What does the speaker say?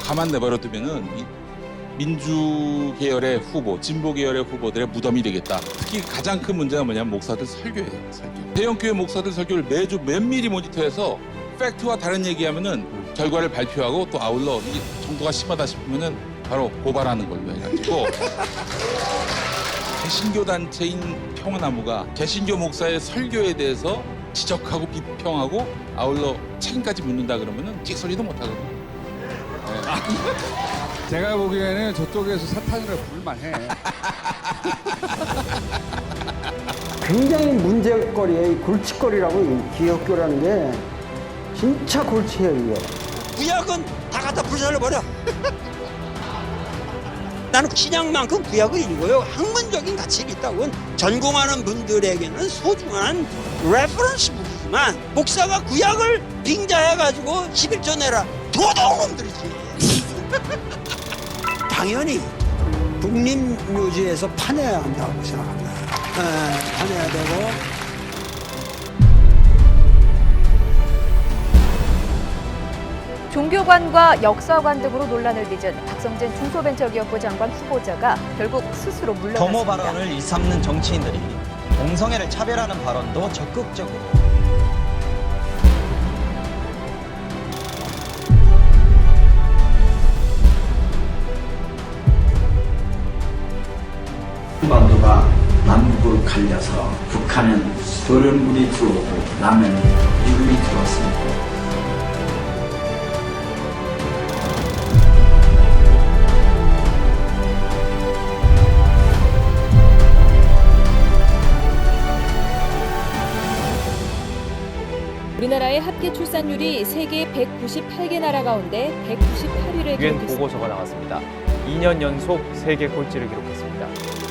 가만 내버려 두면은 이 민주 계열의 후보, 진보 계열의 후보들의 무덤이 되겠다. 특히 가장 큰 문제가 뭐냐면 목사들 설교예요. 설교. 대형 교회 목사들 설교를 매주 면밀히 모니터해서 팩트와 다른 얘기하면은 결과를 발표하고 또 아울러 이 정도가 심하다 싶으면은 바로 고발하는 걸로 해가지고 개신교 단체인 평화나무가 개신교 목사의 설교에 대해서 지적하고 비평하고 아울러 책임까지 묻는다 그러면은 찍소리도 못 하거든요. 제가 보기에는 저쪽에서 사탄이라 부를만해. 굉장히 문제거리에 골칫거리라고 이 기독교라는 게 진짜 골치예요 이게. 구약은 다 갖다 불살려버려. 나는 신약만큼 구약을 읽어요. 학문적인 가치가 있다고 전공하는 분들에게는 소중한 레퍼런스 북이지만 목사가 구약을 빙자해가지고 11조 내라 도둑놈들이지. 당연히 국립묘지에서 파내야 한다고 생각합니다. 에, 파내야 되고 종교관과 역사관 등으로 논란을 빚은 박성진 중소벤처기업부 장관 후보자가 결국 스스로 물러났습니다. 발언을 일삼는 정치인들이 동성애를 차별하는 발언도 적극적으로 한반도가 남북으로 갈려서 북한은 소련 물이 들어오고 남해는 미국이 들어왔습니다. 우리나라의 합계 출산율이 세계 198개 나라 가운데 198위를 유엔 기록했습니다. 보고서가 나왔습니다. 2년 연속 세계 꼴찌를 기록했습니다.